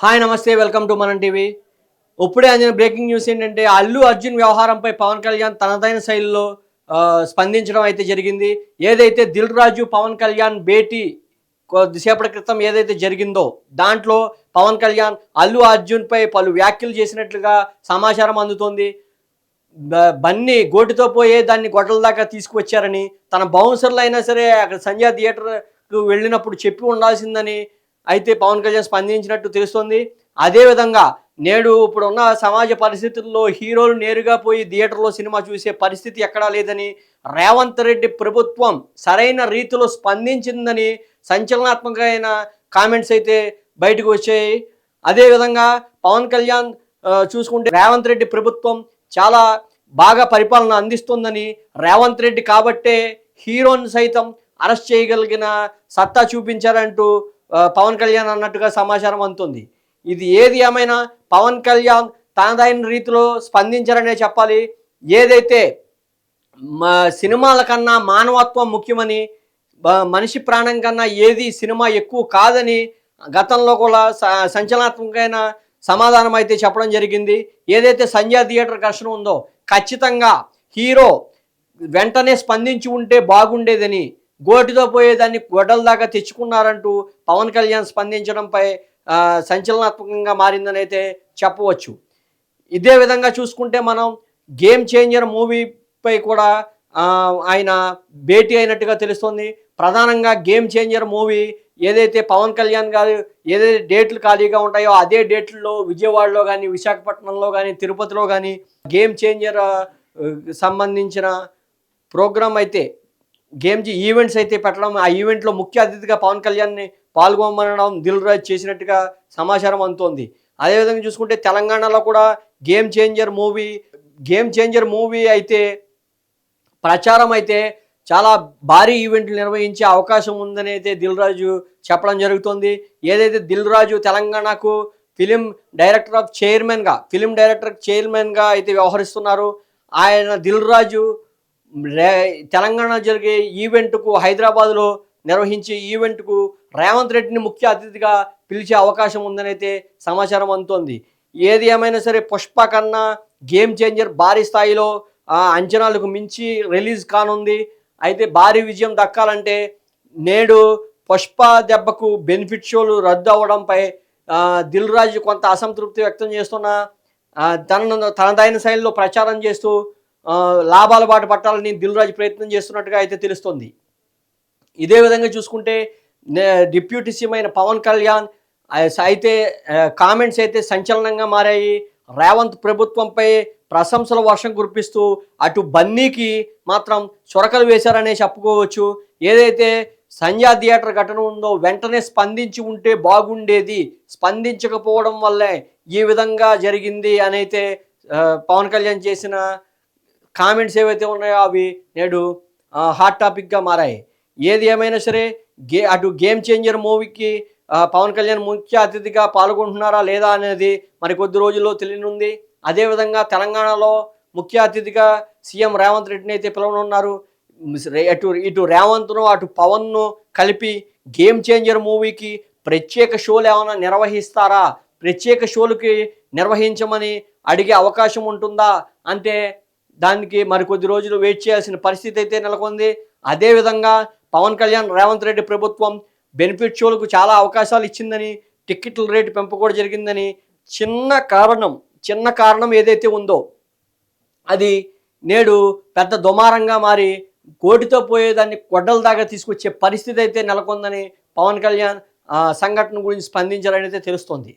Hi నమస్తే welcome to మనం TV. ఇప్పుడే అందిన బ్రేకింగ్ న్యూస్ ఏంటంటే అల్లు అర్జున్ వ్యవహారంపై పవన్ కళ్యాణ్ తనదైన శైలిలో స్పందించడం అయితే జరిగింది. ఏదైతే దిల్ రాజు పవన్ కళ్యాణ్ భేటీ కొద్దిసేపటి క్రితం ఏదైతే జరిగిందో దాంట్లో పవన్ కళ్యాణ్ అల్లు అర్జున్పై పలు వ్యాఖ్యలు చేసినట్లుగా సమాచారం అందుతోంది. బ- బన్నీ గోటితో పోయే దాన్ని గొడ్డల దాకా తీసుకువచ్చారని తన బౌన్సర్లు అయినా సరే అక్కడ సంధ్యా థియేటర్కు వెళ్ళినప్పుడు చెప్పి ఉండాల్సిందని అయితే పవన్ కళ్యాణ్ స్పందించినట్టు తెలుస్తోంది. అదేవిధంగా నేడు ఇప్పుడున్న సమాజ పరిస్థితుల్లో హీరోలు నేరుగా పోయి థియేటర్లో సినిమా చూసే పరిస్థితి ఎక్కడా లేదని రేవంత్ రెడ్డి ప్రభుత్వం సరైన రీతిలో స్పందించిందని సంచలనాత్మకమైన కామెంట్స్ అయితే బయటకు వచ్చాయి. అదేవిధంగా పవన్ కళ్యాణ్ చూసుకుంటే రేవంత్ రెడ్డి ప్రభుత్వం చాలా బాగా పరిపాలన అందిస్తుందని రేవంత్ రెడ్డి కాబట్టే హీరోని సైతం అరెస్ట్ చేయగలిగిన సత్తా చూపించారంటూ పవన్ కళ్యాణ్ అన్నట్టుగా సమాచారం అందుతుంది. ఇది ఏది ఏమైనా పవన్ కళ్యాణ్ తనదైన రీతిలో స్పందించారనే చెప్పాలి. ఏదైతే మా సినిమాల కన్నా మానవత్వం ముఖ్యమని మనిషి ప్రాణం కన్నా ఏది సినిమా ఎక్కువ కాదని గతంలో కూడా స- సంచలనాత్మకమైన సమాధానం అయితే చెప్పడం జరిగింది. ఏదైతే సంధ్యా థియేటర్ ఘర్షణ ఉందో ఖచ్చితంగా హీరో వెంటనే స్పందించి ఉంటే బాగుండేదని గోటితో పోయేదాన్ని గొడ్డల దాకా తెచ్చుకున్నారంటూ పవన్ కళ్యాణ్ స్పందించడంపై సంచలనాత్మకంగా మారిందని అయితే చెప్పవచ్చు. ఇదే విధంగా చూసుకుంటే మనం గేమ్ చేంజర్ మూవీపై కూడా ఆయన భేటీ అయినట్టుగా తెలుస్తుంది. ప్రధానంగా గేమ్ చేంజర్ మూవీ ఏదైతే పవన్ కళ్యాణ్ గారు ఏదైతే డేట్లు ఖాళీగా ఉంటాయో అదే డేట్లలో విజయవాడలో కానీ విశాఖపట్నంలో కానీ తిరుపతిలో కానీ గేమ్ చేంజర్ సంబంధించిన ప్రోగ్రామ్ అయితే గేమ్స్ ఈవెంట్స్ అయితే పెట్టడం ఆ ఈవెంట్లో ముఖ్య అతిథిగా పవన్ కళ్యాణ్ని పాల్గొనడం దిల్ రాజ్ చేసినట్టుగా సమాచారం అందుతోంది. అదేవిధంగా చూసుకుంటే తెలంగాణలో కూడా game changer movie game changer movie అయితే ప్రచారం అయితే చాలా భారీ ఈవెంట్లు నిర్వహించే అవకాశం ఉందని అయితే దిల్ రాజు చెప్పడం జరుగుతుంది. ఏదైతే దిల్ రాజు తెలంగాణకు ఫిలిం డైరెక్టర్ ఆఫ్ చైర్మన్గా ఫిలిం డైరెక్టర్ చైర్మన్గా అయితే వ్యవహరిస్తున్నారు ఆయన దిల్ రాజు తెలంగాణ జరిగే ఈవెంట్కు హైదరాబాద్లో నిర్వహించే ఈవెంట్కు రేవంత్ రెడ్డిని ముఖ్య అతిథిగా పిలిచే అవకాశం ఉందని అయితే సమాచారం అందుతోంది. ఏది ఏమైనా సరే పుష్ప కన్నా గేమ్ చేంజర్ భారీ స్థాయిలో అంచనాలకు మించి రిలీజ్ కానుంది. అయితే భారీ విజయం దక్కాలంటే నేడు పుష్ప దెబ్బకు బెనిఫిట్ షోలు రద్దు అవ్వడంపై దిల్ రాజు కొంత అసంతృప్తి వ్యక్తం చేస్తున్న తన తనను తనదైన శైలిలో ప్రచారం చేస్తూ లాభాల బాట పట్టాలని దిల్ రాజు ప్రయత్నం చేస్తున్నట్టుగా అయితే తెలుస్తోంది. ఇదే విధంగా చూసుకుంటే నే- డిప్యూటీ సీఎం అయిన పవన్ కళ్యాణ్ అయితే కామెంట్స్ అయితే సంచలనంగా మారాయి. రేవంత్ ప్రభుత్వంపై ప్రశంసల వర్షం కురిపిస్తూ అటు బన్నీకి మాత్రం చొరకలు వేశారనే చెప్పుకోవచ్చు. ఏదైతే సంధ్యా థియేటర్ ఘటన ఉందో వెంటనే స్పందించి ఉంటే బాగుండేది. స్పందించకపోవడం వల్లే ఈ విధంగా జరిగింది అనైతే పవన్ కళ్యాణ్ చేసిన కామెంట్స్ ఏవైతే ఉన్నాయో అవి నేడు హాట్ టాపిక్గా మారాయి. ఏది ఏమైనా సరే గే అటు గేమ్ చేంజర్ మూవీకి పవన్ కళ్యాణ్ ముఖ్య అతిథిగా పాల్గొంటున్నారా లేదా అనేది మరి కొద్ది రోజుల్లో తెలియనుంది. అదేవిధంగా తెలంగాణలో ముఖ్య అతిథిగా సీఎం రేవంత్ రెడ్డిని అయితే పిలవనున్నారు. అటు ఇటు రేవంత్ను అటు పవన్ను కలిపి గేమ్ చేంజర్ మూవీకి ప్రత్యేక షోలు ఏమైనా నిర్వహిస్తారా? ప్రత్యేక షోలకి నిర్వహించమని అడిగే అవకాశం ఉంటుందా? అంటే దానికి మరి కొద్ది రోజులు వెయిట్ చేయాల్సిన పరిస్థితి అయితే నెలకొంది. అదేవిధంగా పవన్ కళ్యాణ్ రేవంత్ రెడ్డి ప్రభుత్వం బెనిఫిట్ షోలకు చాలా అవకాశాలు ఇచ్చిందని టిక్కెట్ల రేటు పెంపు కూడా జరిగిందని చిన్న కారణం చిన్న కారణం ఏదైతే ఉందో అది నేడు పెద్ద దుమారంగా మారి కోటితో పోయేదాన్ని కొడ్డల దాకా తీసుకొచ్చే పరిస్థితి అయితే నెలకొందని పవన్ కళ్యాణ్ సంఘటన గురించి స్పందించారని అయితే తెలుస్తోంది.